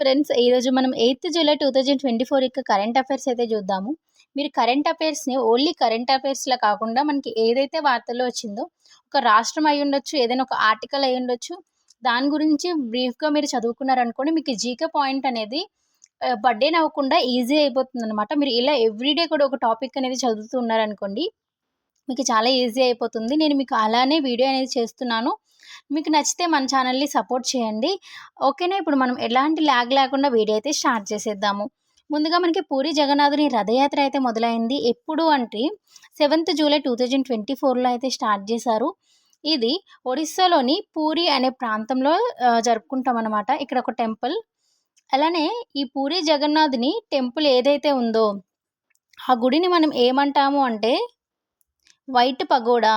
Friends ఈరోజు మనం eighth July two thousand twenty four యొక్క కరెంట్ అఫైర్స్ అయితే చూద్దాము. మీరు కరెంట్ అఫైర్స్ని ఓన్లీ కరెంట్ అఫైర్స్లో కాకుండా మనకి ఏదైతే వార్తల్లో వచ్చిందో ఒక రాష్ట్రం అయి ఉండొచ్చు ఏదైనా ఒక ఆర్టికల్ అయి ఉండొచ్చు దాని గురించి బ్రీఫ్గా మీరు చదువుకున్నారనుకోండి మీకు జీకే పాయింట్ అనేది బర్త్డే అవ్వకుండా ఈజీ అయిపోతుంది అనమాట మీరు ఇలా ఎవ్రీడే కూడా ఒక టాపిక్ అనేది చదువుతూ ఉన్నారనుకోండి మీకు చాలా ఈజీ అయిపోతుంది. నేను మీకు అలానే వీడియో అనేది చేస్తున్నాను. మీకు నచ్చితే మన ఛానల్ని సపోర్ట్ చేయండి. ఓకేనా? ఇప్పుడు మనం ఎలాంటి ల్యాగ్ లేకుండా వీడియో అయితే స్టార్ట్ చేసేద్దాము. ముందుగా మనకి పూరి జగన్నాథుని రథయాత్ర అయితే మొదలైంది. ఎప్పుడు అంటే seventh July two thousand twenty ఫోర్లో అయితే స్టార్ట్ చేశారు. ఇది ఒడిస్సాలోని పూరి అనే ప్రాంతంలో జరుపుకుంటాం అనమాట ఇక్కడ ఒక టెంపుల్. అలానే ఈ పూరి జగన్నాథుని టెంపుల్ ఏదైతే ఉందో ఆ గుడిని మనం ఏమంటాము అంటే వైట్ పగోడా.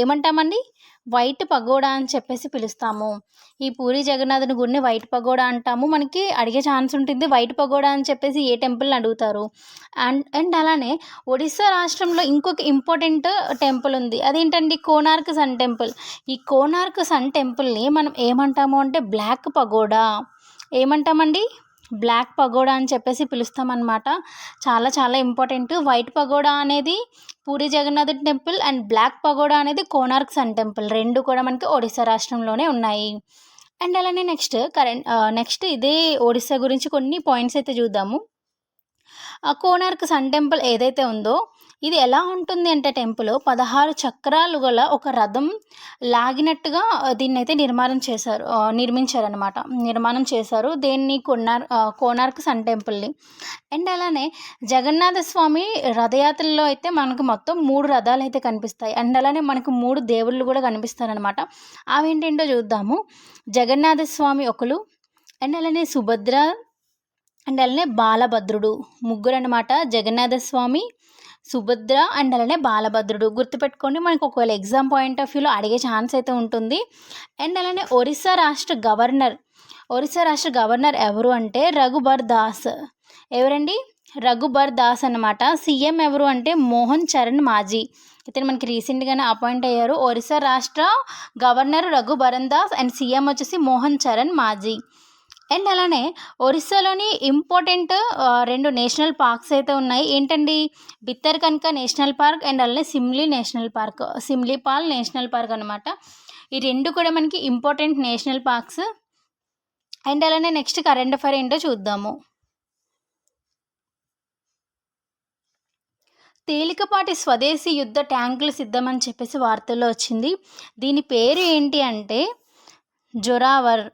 ఏమంటామండి? వైట్ పగోడా అని చెప్పేసి పిలుస్తాము. ఈ పూరి జగన్నాథుని గుడిని వైట్ పగోడా అంటాము. మనకి అడిగే ఛాన్స్ ఉంటుంది వైట్ పగోడా అని చెప్పేసి ఏ టెంపుల్ని అడుగుతారు. అండ్ అండ్ అలానే ఒడిస్సా రాష్ట్రంలో ఇంకొక ఇంపార్టెంట్ టెంపుల్ ఉంది. అదేంటండి? Konark sun temple. ఈ కోనార్క్ సన్ టెంపుల్ని మనం ఏమంటాము అంటే బ్లాక్ పగోడా. ఏమంటామండి? బ్లాక్ పగోడా అని చెప్పేసి పిలుస్తామన్నమాట. చాలా చాలా ఇంపార్టెంట్. వైట్ పగోడా అనేది Puri Jagannath temple and black pagoda అనేది కోనార్క్ సన్ టెంపుల్. రెండు కూడా మనకి ఒడిశా రాష్ట్రంలోనే ఉన్నాయి. అండ్ అలానే నెక్స్ట్ కరెంట్ నెక్స్ట్ ఇదే ఒడిశా గురించి కొన్ని పాయింట్స్ అయితే చూద్దాము. కోనార్క్ సన్ టెంపుల్ ఏదైతే ఉందో ఇది ఎలా ఉంటుంది అంటే టెంపుల్ పదహారు చక్రాలు గల ఒక రథం లాగినట్టుగా దీన్ని అయితే నిర్మాణం చేశారు నిర్మించారనమాట నిర్మాణం చేశారు దేన్ని కొన్నార్ కోనార్క్ సన్ టెంపుల్ని. అండ్ అలానే జగన్నాథ స్వామి రథయాత్రలో అయితే మనకు మొత్తం మూడు రథాలు అయితే కనిపిస్తాయి. అండ్ అలానే మనకు మూడు దేవుళ్ళు కూడా కనిపిస్తారనమాట అవేంటేంటో చూద్దాము. జగన్నాథ స్వామి ఒకరు అండ్ అలానే సుభద్ర అండ్ అలానే బాలభద్రుడు ముగ్గురు అనమాట జగన్నాథ స్వామి సుభద్ర అండ్ అలానే బాలభద్రుడు. గుర్తుపెట్టుకోండి మనకు ఒకవేళ ఎగ్జామ్ పాయింట్ ఆఫ్ వ్యూలో అడిగే ఛాన్స్ అయితే ఉంటుంది. అండ్ అలానే ఒరిస్సా రాష్ట్ర గవర్నర్ ఒరిస్సా రాష్ట్ర గవర్నర్ ఎవరు అంటే రఘుబర్ దాస్. ఎవరండి? రఘుబర్ దాస్ అనమాట సీఎం ఎవరు అంటే మోహన్ చరణ్ మాజీ. ఇతను మనకి రీసెంట్గానే అపాయింట్ అయ్యారు ఒరిస్సా రాష్ట్ర governor Raghubar Das and CM వచ్చేసి మోహన్ చరణ్ మాజీ. అండ్ అలానే ఒరిస్సాలోని ఇంపార్టెంట్ రెండు నేషనల్ పార్క్స్ అయితే ఉన్నాయి. ఏంటండి? Bhitarkanika national park and అలానే Simli national park Simlipal national park అనమాట ఈ రెండు కూడా మనకి ఇంపార్టెంట్ నేషనల్ పార్క్స్. అండ్ అలానే నెక్స్ట్ కరెంట్ అఫైర్ ఏంటో చూద్దాము. తేలికపాటి స్వదేశీ యుద్ధ ట్యాంకులు సిద్ధమని చెప్పేసి వార్తల్లో వచ్చింది. దీని పేరు ఏంటి అంటే జొరావర్.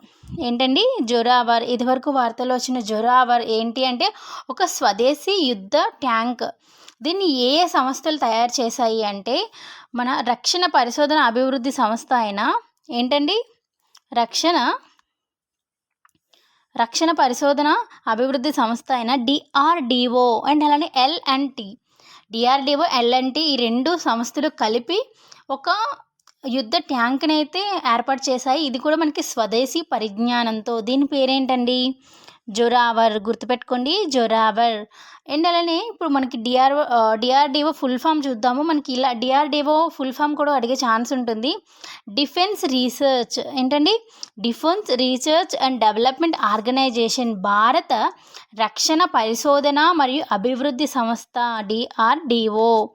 ఏంటండి? జొరావర్ ఇదివరకు వార్తలో వచ్చిన జొరావర్ ఏంటి అంటే ఒక స్వదేశీ యుద్ధ ట్యాంక్. దీన్ని ఏ ఏ సంస్థలు తయారు చేశాయి అంటే మన రక్షణ పరిశోధన అభివృద్ధి సంస్థ అయిన ఏంటండి? రక్షణ రక్షణ పరిశోధన అభివృద్ధి సంస్థ అయిన డిఆర్డిఓ అండ్ అలానే L and T. DRDO L and T ఈ రెండు సంస్థలు కలిపి ఒక యుద్ధ ట్యాంక్ని అయితే ఏర్పాటు చేశాయి. ఇది కూడా మనకి స్వదేశీ పరిజ్ఞానంతో. దీని పేరేంటండి? జొరావర్ గుర్తుపెట్టుకోండి. జొరావర్. అండ్ అలానే ఇప్పుడు మనకి డిఆర్ డిఆర్డిఓ ఫుల్ ఫామ్ చూద్దాము. మనకి ఇలా డిఆర్డిఓ ఫుల్ ఫామ్ కూడా అడిగే ఛాన్స్ ఉంటుంది. డిఫెన్స్ రీసెర్చ్ ఏంటండి? Defence research and development organisation భారత రక్షణ పరిశోధన మరియు అభివృద్ధి సంస్థ డిఆర్డిఓ.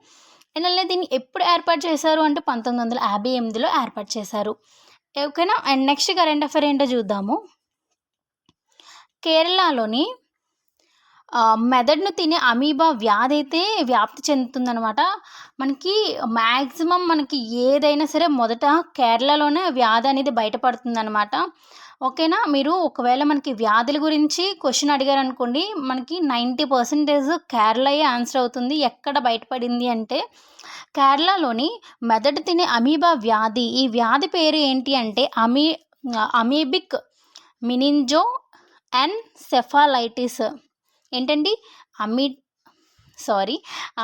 అలానే దీన్ని ఎప్పుడు ఏర్పాటు చేశారు అంటే పంతొమ్మిది వందల యాభై ఎనిమిదిలో ఏర్పాటు చేశారు. ఓకేనా? అండ్ నెక్స్ట్ కరెంట్ అఫేర్ ఏంటో చూద్దాము. కేరళలోని మెదడును తినే అమీబా వ్యాధి అయితే వ్యాప్తి చెందుతుందనమాట మనకి మ్యాక్సిమం మనకి ఏదైనా సరే మొదట కేరళలోనే వ్యాధి అనేది బయటపడుతుందనమాట ఓకేనా? మీరు ఒకవేళ మనకి వ్యాధుల గురించి క్వశ్చన్ అడిగారు అనుకోండి మనకి నైంటీ పర్సెంటేజ్ కేరళయే ఆన్సర్ అవుతుంది. ఎక్కడ బయటపడింది అంటే కేరళలోని మెదడు తినే అమీబా వ్యాధి. ఈ వ్యాధి పేరు ఏంటి అంటే అమీ అమీబిక్ మినింజో అండ్ సెఫాలైటిస్. ఏంటండి? అమీ sorry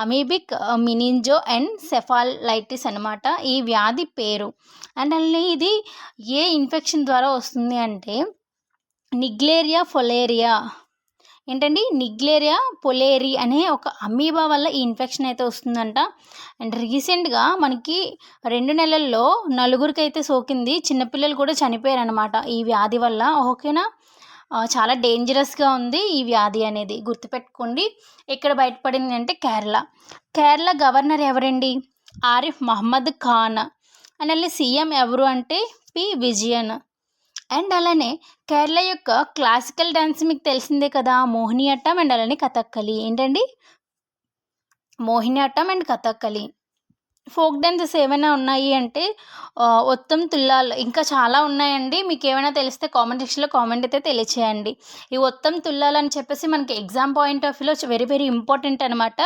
amoebic meningoencephalitis అనమాట ఈ వ్యాధి పేరు. అండ్ అలానే ఇది ఏ ఇన్ఫెక్షన్ ద్వారా వస్తుంది అంటే నిగ్లేరియా ఫొలేరియా ఏంటండి? నిగ్లేరియా పొలేరి అనే ఒక అమీబా వల్ల ఈ ఇన్ఫెక్షన్ అయితే వస్తుందంట. అండ్ రీసెంట్గా మనకి రెండు నెలల్లో నలుగురికి అయితే సోకింది. చిన్నపిల్లలు కూడా చనిపోయారు అనమాట ఈ వ్యాధి వల్ల. ఓకేనా? చాలా డేంజరస్గా ఉంది ఈ వ్యాధి అనేది. గుర్తుపెట్టుకోండి. ఎక్కడ బయటపడింది అంటే కేరళ. కేరళ గవర్నర్ ఎవరండి? ఆరిఫ్ మహమ్మద్ ఖాన్. అండ్ అలాగే సీఎం ఎవరు అంటే పి. విజయన్. అండ్ అలానే కేరళ యొక్క క్లాసికల్ డ్యాన్స్ మీకు తెలిసిందే కదా మోహిని అట్టం అండ్ అలానే కథక్కలి ఏంటండి? Mohiniyattam and Kathakali folk dances ఏమైనా ఉన్నాయి అంటే ఒత్తం తుల్లాలు ఇంకా చాలా ఉన్నాయండి. మీకు ఏమైనా తెలిస్తే కామెంట్ సెక్షన్లో కామెంట్ అయితే తెలియచేయండి. ఈ ఒత్తం తుల్లాలు అని చెప్పేసి మనకి ఎగ్జామ్ పాయింట్ ఆఫ్ వ్యూలో వెరీ వెరీ ఇంపార్టెంట్ అనమాట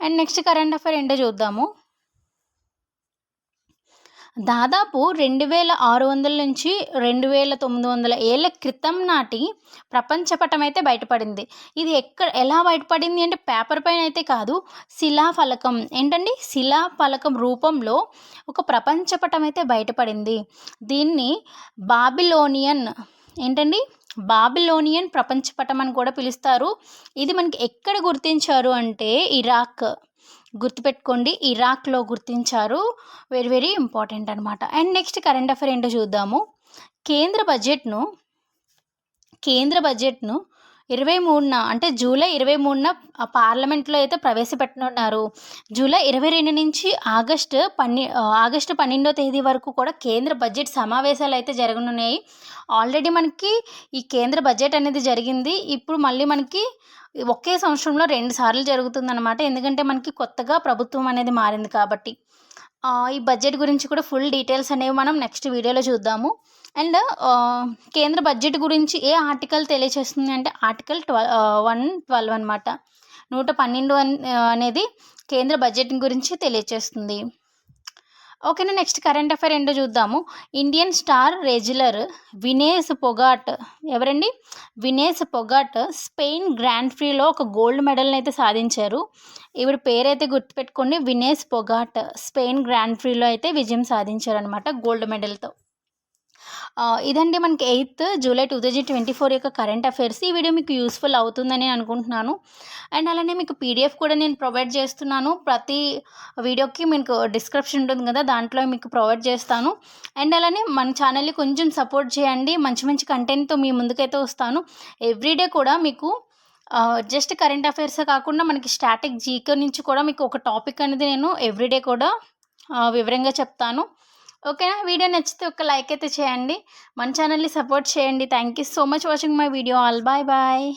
అండ్ నెక్స్ట్ కరెంట్ అఫైర్ ఏంటో చూద్దాము. దాదాపు రెండు వేల ఆరు వందల నుంచి రెండు వేల తొమ్మిది వందల ఏళ్ళ క్రితం నాటి ప్రపంచపటం అయితే బయటపడింది. ఇది ఎక్కడ ఎలా బయటపడింది అంటే పేపర్ పైన అయితే కాదు శిలా ఫలకం. ఏంటండి? శిలా ఫలకం రూపంలో ఒక ప్రపంచపటం అయితే బయటపడింది. దీన్ని బాబిలోనియన్ ఏంటండి? బాబిలోనియన్ ప్రపంచపటం అని కూడా పిలుస్తారు. ఇది మనకి ఎక్కడ గుర్తించారు అంటే ఇరాక్. గుర్తుపెట్టుకోండి ఇరాక్లో గుర్తించారు. వెరీ వెరీ ఇంపార్టెంట్ అనమాట అండ్ నెక్స్ట్ కరెంట్ అఫైర్ ఏంటో చూద్దాము. కేంద్ర బడ్జెట్ను కేంద్ర బడ్జెట్ను ఇరవై మూడున అంటే జూలై ఇరవై మూడున పార్లమెంట్లో అయితే ప్రవేశపెట్టనున్నారు. జూలై ఇరవై రెండు నుంచి ఆగస్టు పన్నె ఆగస్టు పన్నెండో తేదీ వరకు కూడా కేంద్ర బడ్జెట్ సమావేశాలు అయితే జరగనున్నాయి. ఆల్రెడీ మనకి ఈ కేంద్ర బడ్జెట్ అనేది జరిగింది. ఇప్పుడు మళ్ళీ మనకి ఒకే సంవత్సరంలో రెండు సార్లు జరుగుతుందన్నమాట. ఎందుకంటే మనకి కొత్తగా ప్రభుత్వం అనేది మారింది కాబట్టి. ఈ బడ్జెట్ గురించి కూడా ఫుల్ డీటెయిల్స్ అనేవి మనం నెక్స్ట్ వీడియోలో చూద్దాము. అండ్ కేంద్ర బడ్జెట్ గురించి ఏ ఆర్టికల్ తెలియచేస్తుంది అంటే ఆర్టికల్ ట్వెల్ వన్ ట్వెల్వ్ అనమాట నూట పన్నెండు అనేది కేంద్ర బడ్జెట్ గురించి తెలియచేస్తుంది. ఓకేనా నెక్స్ట్ కరెంట్ అఫైర్ ఏంటో చూద్దాము. Indian star wrestler Vinesh Phogat ఎవరండి? వినేస్ పొగాట్ స్పెయిన్ గ్రాండ్ ఫ్రీలో ఒక గోల్డ్ మెడల్ని అయితే సాధించారు. ఈవిడ పేరైతే గుర్తుపెట్టుకోండి వినేస్ పొగాట్ స్పెయిన్ గ్రాండ్ ఫ్రీలో అయితే విజయం సాధించారు అనమాట గోల్డ్ మెడల్తో. ఇదండి మనకి eighth July two thousand twenty four యొక్క కరెంట్ అఫైర్స్. ఈ వీడియో మీకు యూస్ఫుల్ అవుతుందని అనుకుంటున్నాను. అండ్ అలానే మీకు పీడిఎఫ్ కూడా నేను ప్రొవైడ్ చేస్తున్నాను. ప్రతి వీడియోకి మీకు డిస్క్రిప్షన్ ఉంటుంది కదా దాంట్లో మీకు ప్రొవైడ్ చేస్తాను. అండ్ అలానే మన ఛానల్ని కొంచెం సపోర్ట్ చేయండి. మంచి మంచి కంటెంట్తో మీ ముందుకైతే వస్తాను. ఎవ్రీడే కూడా మీకు జస్ట్ కరెంట్ అఫైర్సే కాకుండా మనకి స్టాటిక్ జీకే నుంచి కూడా మీకు ఒక టాపిక్ అనేది నేను ఎవ్రీడే కూడా వివరంగా చెప్తాను. ఓకేనా? వీడియో నచ్చితే ఒక లైక్ అయితే చేయండి. మన ఛానల్ని సపోర్ట్ చేయండి. Thank you so much watching my video all bye bye